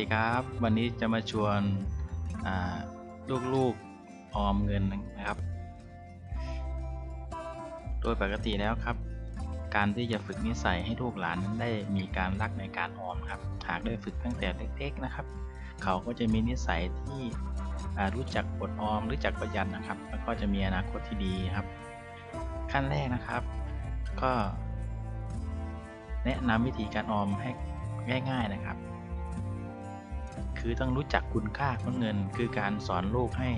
ดีครับ วันนี้จะมาชวนลูกๆออมเงินนะครับ โดยปกติแล้วครับ การที่จะฝึกนิสัยให้ลูกหลานนั้นได้มีการรักในการออมครับ หากได้ฝึกตั้งแต่เล็กๆนะครับ เขาก็จะมีนิสัยที่รู้จักอดออมรู้จักประหยัดนะครับ แล้วก็จะมีอนาคตที่ดีครับ ขั้นแรกนะครับ ก็ แนะนำวิธีการออมให้ง่าย ๆนะครับ คือต้องรู้จักคุณค่าของเงิน คือการสอนลูกให้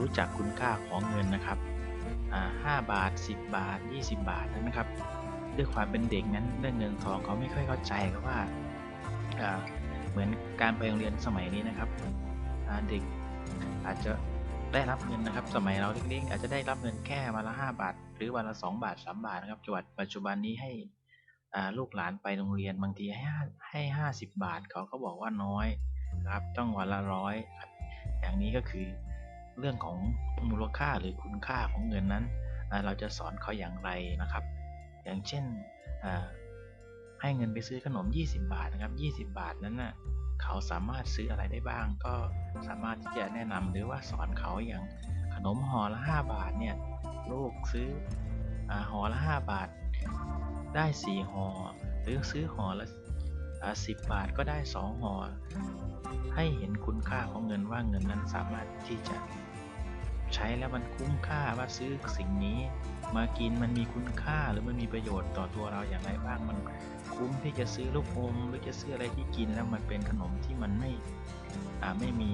รู้จักคุณค่าของเงินนะครับห้าบาท 10 บาท 20 บาทนะครับ ด้วยความเป็นเด็กนั้นเรื่องเงินทองเขาไม่ค่อยเข้าใจครับว่าเหมือนการไปโรงเรียนสมัยนี้นะครับเด็กอาจจะได้รับเงินนะครับ สมัยเราเล็กๆอาจจะได้รับเงินแค่วันละ 5 บาท หรือวันละ 2 บาท 3 บาทนะครับจังหวัดปัจจุบันนี้ให้ลูกหลานไปโรงเรียนบางทีให้ให้ห้าสิบบาทเขาก็บอกว่าน้อย นะครับ ต้องวันละร้อยอย่างนี้ก็คือเรื่องของมูลค่าหรือคุณค่าของเงินนั้น เราจะสอนเขาอย่างไรนะครับ อย่างเช่นให้เงินไปซื้อขนม 20 บาทนะครับ 20 บาทนั้นน่ะเขาสามารถซื้ออะไรได้บ้าง ก็สามารถที่จะแนะนำหรือว่าสอนเขาอย่างขนมห่อละ 5 บาทเนี่ยลูกซื้ออห่อละ 5 บาท ได้ 4ห่อหรือซื้อห่อละ อา10บาทก็ได้2ห่อให้เห็นคุณค่าของเงินว่าเงินนั้นสามารถที่จะใช้แล้วมันคุ้มค่าว่าซื้อสิ่งนี้ มากินมันมีคุณค่าหรือมันมีประโยชน์ต่อตัวเราอย่างไรบ้างมันคุ้มที่จะซื้อลูกอมหรือจะซื้ออะไรที่กินแล้วมันเป็นขนมที่มันไม่ไม่มี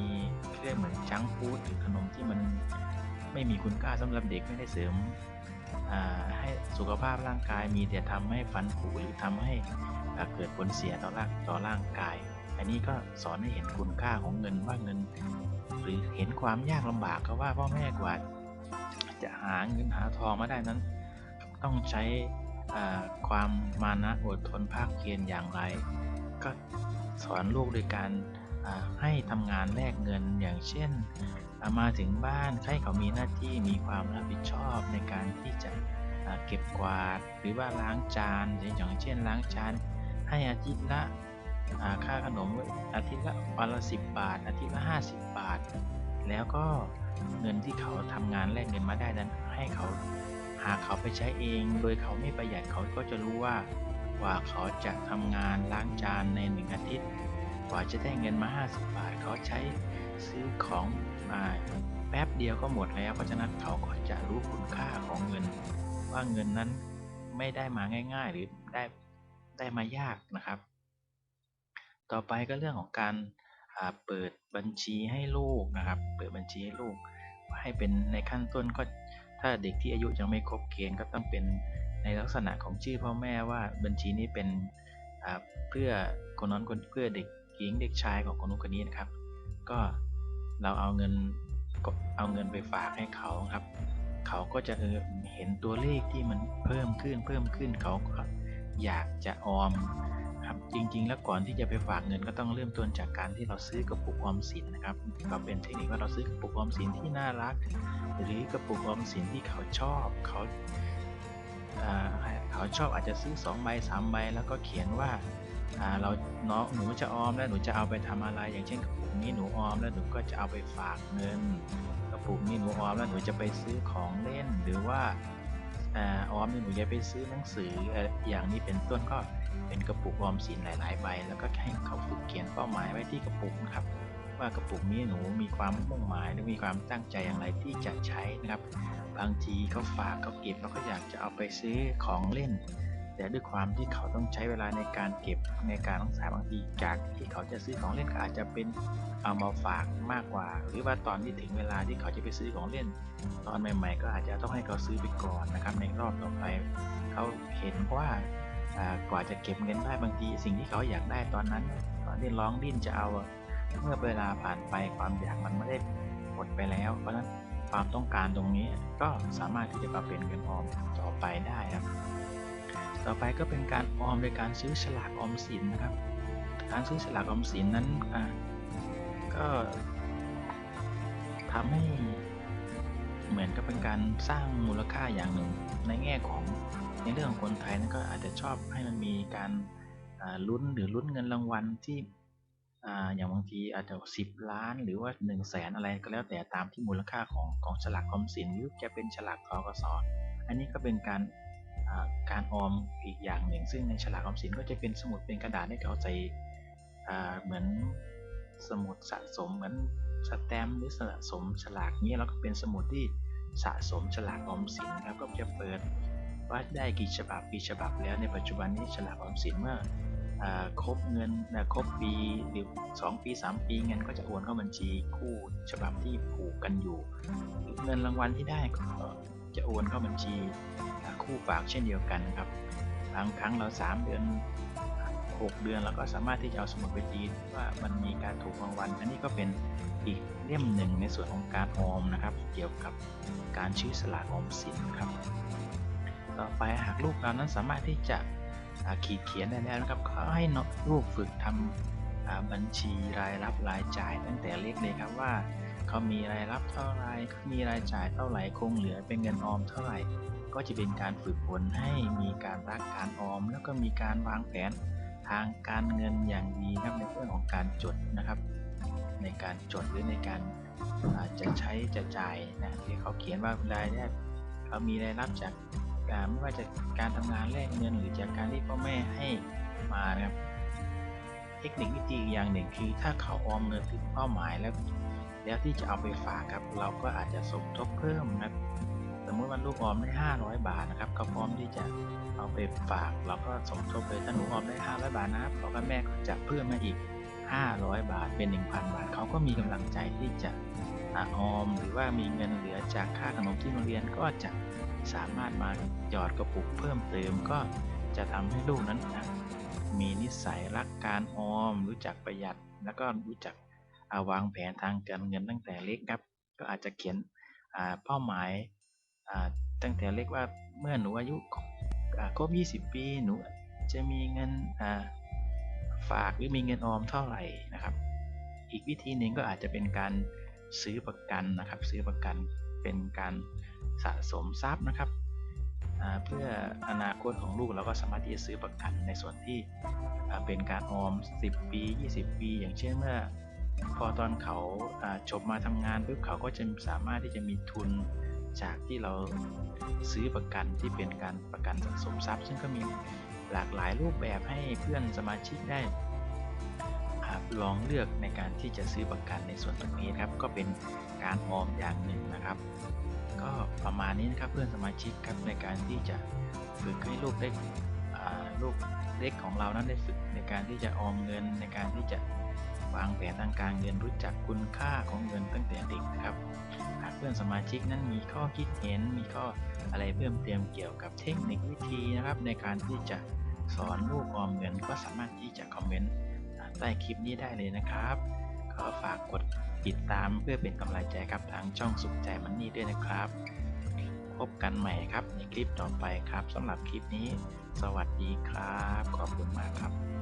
เรียกเหมือนจังฟู้ดหรือขนมที่มันไม่มีคุณค่าสำหรับเด็กไม่ได้เสริม ให้สุขภาพร่างกายมีแต่ทำให้ฟันผุหรือทำให้เกิดผลเสียต่อร่างต่อร่างกาย อันนี้ก็สอนให้เห็นคุณค่าของเงินว่าเงิน หรือเห็นความยากลำบากก็ว่าพ่อแม่กว่า จะหาเงินหาทองมาได้นั้น ต้องใช้ความมานะอดทนภาคเพียรอย่างไร ก็สอนลูกโดยการให้ทำงานแลกเงินอย่างเช่น มาถึงบ้านให้เขามีหน้าที่มีความรับผิดชอบในการที่จะเก็บกวาดหรือว่าล้างจานอย่างเช่นล้างจานให้อาทิตย์ละค่าขนมอาทิตย์ละวันละ10บาท อาทิตย์ละ 50 บาท แล้วก็เงินที่เขาทำงานแลกเงินมาได้นั้นให้เขาหากเขาไปใช้เอง โดยเขาไม่ประหยัดเขาก็จะรู้ว่ากว่าเขาจะทำงานล้างจานในหนึ่งอาทิตย์ กว่าจะได้เงินมา 50 บาท เขาใช้ ซื้อของมาแป๊บเดียวก็หมดแล้ว เพราะฉะนั้นเขาก็จะรู้คุณค่าของเงิน ว่าเงินนั้นไม่ได้มาง่าย ๆ หรือได้ได้มายากนะครับ ต่อไปก็เรื่องของการเปิดบัญชีให้ลูกนะครับ เปิดบัญชีให้ลูก ให้เป็นในขั้นต้นก็ถ้าเด็กที่อายุยังไม่ครบเกณฑ์ก็ต้องเป็นในลักษณะของชื่อพ่อแม่ว่าบัญชีนี้เป็นเพื่อคนนั้นคนเพื่อเด็กหญิงเด็กชายของคนนู้นคนนี้นะครับ ก็ เราเอาเงินเอาเงินไปฝากให้เขาครับ เขาก็จะเออเห็นตัวเลขที่มันเพิ่มขึ้นเพิ่มขึ้นเขาก็อยากจะออมครับจริง ๆ แล้วก่อนที่จะไปฝากเงินก็ต้องเริ่มต้นจากการที่เราซื้อกระปุกออมสินนะครับก็เป็นเทคนิคว่าเราซื้อกระปุกออมสินที่น่ารัก หรือกระปุกออมสินที่เขาชอบเขาเขาชอบอาจจะซื้อ2ใบ3ใบแล้วก็เขียนว่าอ่าเราน้องหนูจะออมแล้วหนูจะเอาไปทำอะไร อย่างเช่นกระปุ นี้หนูออมแล้วหนูก็จะเอาไปฝากเงิน กระปุกนี้หนูออมแล้วหนูจะไปซื้อของเล่นหรือว่าอออมนี่หนูจะไปซื้อหนังสือเอ่ออย่างนี้เป็นต้นก็เป็นกระปุกออมสินหลาย ๆ ใบ แล้วก็ให้เขาฝึกเขียนเป้าหมายไว้ที่กระปุกนะครับ ว่ากระปุกนี้หนูมีความมุ่งหมายหรือมีความตั้งใจอย่างไรที่จะใช้นะครับ บางทีเขาฝากเขาเก็บแล้วก็อยากจะเอาไปซื้อของเล่น แต่ด้วยความที่เขาต้องใช้เวลาในการเก็บในการรักษาบางทีจากที่เขาจะซื้อของเล่นอาจจะเป็นเอามาฝากมากกว่า หรือว่าตอนที่ถึงเวลาที่เขาจะไปซื้อของเล่น ตอนใหม่ ๆ ก็อาจจะต้องให้เขาซื้อไปก่อนนะครับ ในรอบต่อไปเขาเห็นว่าอ่ากว่าจะเก็บเงินได้บางที สิ่งที่เขาอยากได้ตอนนั้น ตอนที่ร้องดิ้นจะเอาเมื่อเวลาผ่านไปความอยากมันไม่ได้หมดไปแล้ว เพราะฉะนั้นความต้องการตรงนี้ก็สามารถที่จะมาเป็นเงินออมต่อไปได้ครับ ต่อไปก็เป็นการออมโดยการซื้อฉลากออมสินนะครับ การซื้อฉลากออมสินนั้นอ่าก็ทำให้เหมือนกับเป็นการสร้างมูลค่าอย่างหนึ่ง ในแง่ของในเรื่องของคนไทยนั้นก็อาจจะชอบให้มันมีการลุ้นหรือลุ้นเงินรางวัลที่ออย่างบางทีอาจจะ10 ล้านหรือว่า1 0 0 0 0แสนอะไรก็แล้วแต่ตามที่มูลค่าของกองฉลากออมสินหรือจะเป็นฉลากทกสอันนี้ก็เป็นการ การออมอีกอย่างหนึ่ง ซึ่งในฉลากออมสินก็จะเป็นสมุดเป็นกระดาษให้เราใส่เหมือนสมุดสะสมเหมือนสแตมป์หรือสะสมฉลากนี้แล้วก็เป็นสมุดที่สะสมฉลากออมสินครับก็จะเปิดว่าได้กี่ฉบับกี่ฉบับแล้วในปัจจุบันนี้ฉลากออมสินเมื่อครบเงินครบปีหรือ2ปี 3 ปีเงินก็จะโอนเข้าบัญชีคู่ฉบับที่ผูกกันอยู่ เงินรางวัลที่ได้ก็ จะโอนเข้าบัญชีคู่ฝากเช่นเดียวกันครับบางครั้งเรา 3 เดือน 6 เดือนเราก็สามารถที่จะเอาสมุดไปตีว่ามันมีการถูกรางวัลอันนี้ก็เป็นอีกเล่มหนึ่งในส่วนของการออมนะครับ เกี่ยวกับการชื่อสลากออมสินครับ ต่อไปหากลูกเรานั้นสามารถที่จะขีดเขียนได้แล้วนะครับก็ให้น้องลูกฝึกทำอ่า บัญชีรายรับรายจ่าย ตั้งแต่เล็กเลยครับว่าเขามีรายรับเท่าไรมีรายจ่ายเท่าไหร่คงเหลือเป็นเงินออมเท่าไหร่ ก็จะเป็นการฝึกฝนให้มีการรักการออม แล้วก็มีการวางแผนทางการเงินอย่างดีครับในเรื่องของการจดนะครับ ในการจดหรือในการอาจะใช้จะจ่ายนะที่เขาเขียนว่ารายได้เขามีรายรับจากการไม่ว่าจะการทำงานแลกเงินหรือจากการที่พ่อแม่ให้มานะครับ ทคนิควิธีอย่างหนึ่งคือ ถ้าเขาออมเงินถึงเป้าหมายแล้ว แล้วที่จะเอาไปฝากครับ เราก็อาจจะสมทบเพิ่มนะสมมติว่าลูกออมได้ 500 บาทนะครับเขาพร้อมที่จะเอาไปฝาก เราก็สมทบเลยถ้าหนูออมได้ 500 บาทนะพ่อกับแม่ก็จะเพิ่มมาอีก 500 บาทเป็น 1,000 บาทเขาก็มีกำลังใจที่จะออมหรือว่ามีเงินเหลือจากค่าขนมที่โรงเรียนก็จะสามารถมาหยอดกระปุกเพิ่มเติมก็จะทำให้ลูกนั้นนะ มีนิสัยรักการออม รู้จักประหยัด แล้วก็รู้จักาวางแผนทางการเงินตั้งแต่เล็กครับ ก็อาจจะเขียนเป้าหมายาตั้งแต่เล็กว่าเมื่อหนูอายุครบ 20 ปีหนูจะมีเงินาฝากหรือมีเงินออมเท่าไหร่นะครับ อีกวิธีหนึ่งก็อาจจะเป็นการซื้อประกันนะครับ ซื้อประกันเป็นการสะสมทรัพย์นะครับ เพื่ออนาคตของลูกเราก็สามารถที่จะซื้อประกันในส่วนที่เป็นการออม 10 ปี 20 ปี อย่างเช่นเมื่อพอตอนเขาจบมาทำงานปุ๊บเขาก็จะสามารถที่จะมีทุนจากที่เราซื้อประกันที่เป็นการประกันสะสมทรัพย์ ซึ่งก็มีหลากหลายรูปแบบให้เพื่อนสมาชิกได้ลองเลือกในการที่จะซื้อประกันในส่วนตรงนี้ครับก็เป็นการออมอย่างหนึ่งนะครับ ก็ประมาณนี้นะครับเพื่อนสมาชิกครับในการที่จะฝึกให้ลูกได้อ่าลูกเล็กของเรานั้นได้ฝึกในการที่จะออมเงิน ในการที่จะวางแผนทางการเงินรู้จักคุณค่าของเงินตั้งแต่เด็กนะครับหากเพื่อนสมาชิกนั้นมีข้อคิดเห็นมีข้ออะไรเพิ่มเติมเกี่ยวกับเทคนิควิธีนะครับ ในการที่จะสอนลูกออมเงินก็สามารถที่จะคอมเมนต์ใต้คลิปนี้ได้เลยนะครับ ก็ฝากกด ติดตามเพื่อเป็นกำลังใจกับทางช่องสุขใจมันนี่ด้วยนะครับ พบกันใหม่ครับในคลิปต่อไปครับสำหรับคลิปนี้ สวัสดีครับ ขอบคุณมากครับ